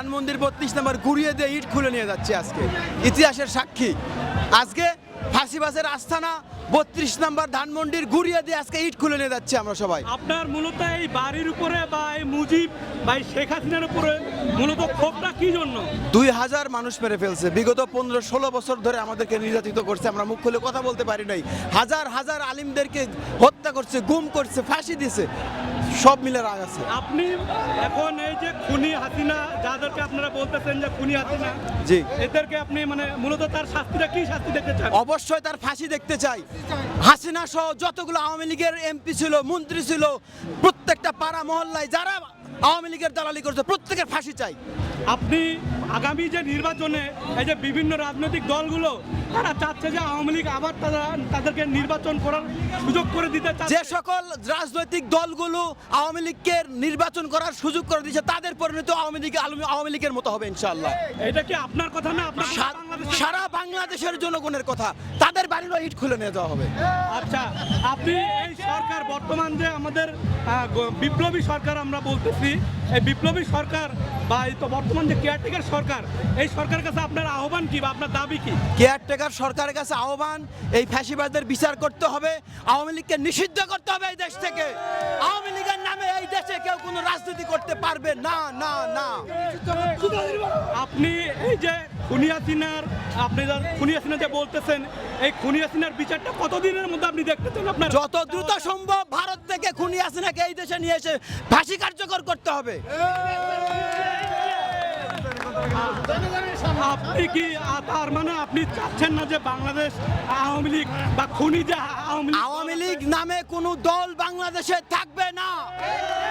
ধানমন্দির বত্রিশ নম্বর ঘুরিয়ে দিয়ে ইট খুলে নিয়ে যাচ্ছে আজকে। ইতিহাসের সাক্ষী। আজকে ফাঁসিবাসের আস্থানা বত্রিশ নম্বর ধানমন্ডির ঘুরিয়ে দিয়ে আজকে ইট খুলে নিয়ে যাচ্ছে আমরা সবাই। আপনার মূলত এই বাড়ির উপরে বা এই মুজিব বা এই শেখ হাসিনার উপরে মূলত ক্ষোভটা কি জন্য? দুই হাজার মানুষ মেরে ফেলছে। বিগত পনেরো ষোলো বছর ধরে আমাদেরকে নির্যাতিত করছে আমরা মুখ খুলে কথা বলতে পারি নাই। হাজার হাজার আলিমদেরকে হত্যা করছে গুম করছে ফাঁসি দিছে সব মিলে রাগ আছে। আপনি এখন এই যে খুনি হাসিনা যাদেরকে আপনারা বলতেছেন যে খুনি হাসিনা জি। এদেরকে আপনি মানে মূলত তার শাস্তিটা কি শাস্তি দেখতে চান? অবশ্যই তার ফাঁসি দেখতে চাই। হাসিনা সহ যতগুলো আওয়ামী লীগের এমপি ছিল, মন্ত্রী ছিল, প্রত্যেকটা পাড়া মহল্লায় যারা আওয়ামী লীগের দালালি করছে, প্রত্যেকের ফাঁসি চাই। আপনি আগামী যে নির্বাচনে এই যে বিভিন্ন রাজনৈতিক দলগুলো তারা চাচ্ছে যে আওয়ামী লীগ আবার তারা তাদেরকে নির্বাচন করার সুযোগ করে দিতে যে সকল রাজনৈতিক দলগুলো আওয়ামী লীগকে নির্বাচন করার সুযোগ করে দিচ্ছে তাদের পরিণত আওয়ামী লীগ আওয়ামী লীগের মতো হবে ইনশাআল্লাহ। এটা কি আপনার কথা না? আপনার সারা বাংলাদেশের জনগণের কথা। তাদের বাড়িরও ইট খুলে নিয়ে যাওয়া হবে। আচ্ছা আপনি এই সরকার বর্তমান যে আমাদের বিপ্লবী সরকার আমরা বলতেছি এই বিপ্লবী সরকার বা এই তো বর্তমান যে কেয়ারটেকার সরকার এই সরকারের কাছে আপনার আহ্বান কি বা আপনার দাবি কি? কেয়ারটেকার সরকারের কাছে আহ্বান এই ফ্যাসিবাদের বিচার করতে হবে আওয়ামী লীগকে নিষিদ্ধ করতে হবে এই দেশ থেকে। আওয়ামী লীগের নামে এই কোনো রাজনীতি করতে পারবে? না না না। আপনি এই যে খুনিয়াসিনার আপনি যা খুনিয়াসিনা যে বলতেছেন এই খুনিয়াসিনার বিচারটা কতদিনের মধ্যে আপনি দেখতে চান আপনার? যত দ্রুত সম্ভব ভারত থেকে খুনি হাসিনাকে এই দেশে নিয়ে এসে ফাঁসি কার্যকর করতে হবে। আপনি কি তার মানে আপনি চাচ্ছেন না যে বাংলাদেশ আওয়ামী লীগ বা খুনি যে আওয়ামী লীগ নামে কোনো দল বাংলাদেশে থাকবে না। যারা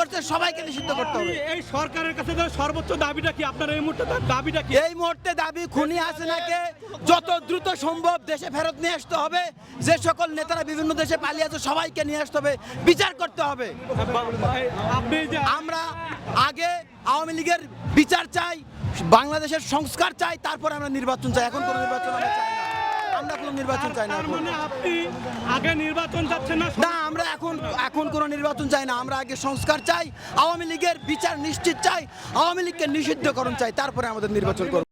করছে সবাইকে নিষিদ্ধ করতে হবে। এই সরকারের কাছে সর্বোচ্চ দাবিটা কি? আপনার এই মুহূর্তে দাবিটা কি? এই মুহূর্তে দাবি খুনি হাসিনাকে যত দ্রুত সম্ভব দেশে ফেরত নিয়ে আসতে হবে। যে সকল নেতারা বিভিন্ন দেশে পালিয়ে আছে সবাইকে নিয়ে আসতে হবে। বিচার করতে হবে। আমরা আগে আওয়ামী লীগের বিচার চাই বাংলাদেশের সংস্কার চাই তারপর আমরা নির্বাচন চাই। এখন কোনো নির্বাচন আমরা চাই আমরা কোনো নির্বাচন চাই না তার মানে আপনি আগে নির্বাচন চাচ্ছেন না না আমরা এখন এখন কোনো নির্বাচন চাই না। আমরা আগে সংস্কার চাই আওয়ামী লীগের বিচার নিশ্চিত চাই আওয়ামী লীগকে নিষিদ্ধকরণ চাই তারপরে আমাদের নির্বাচন করব।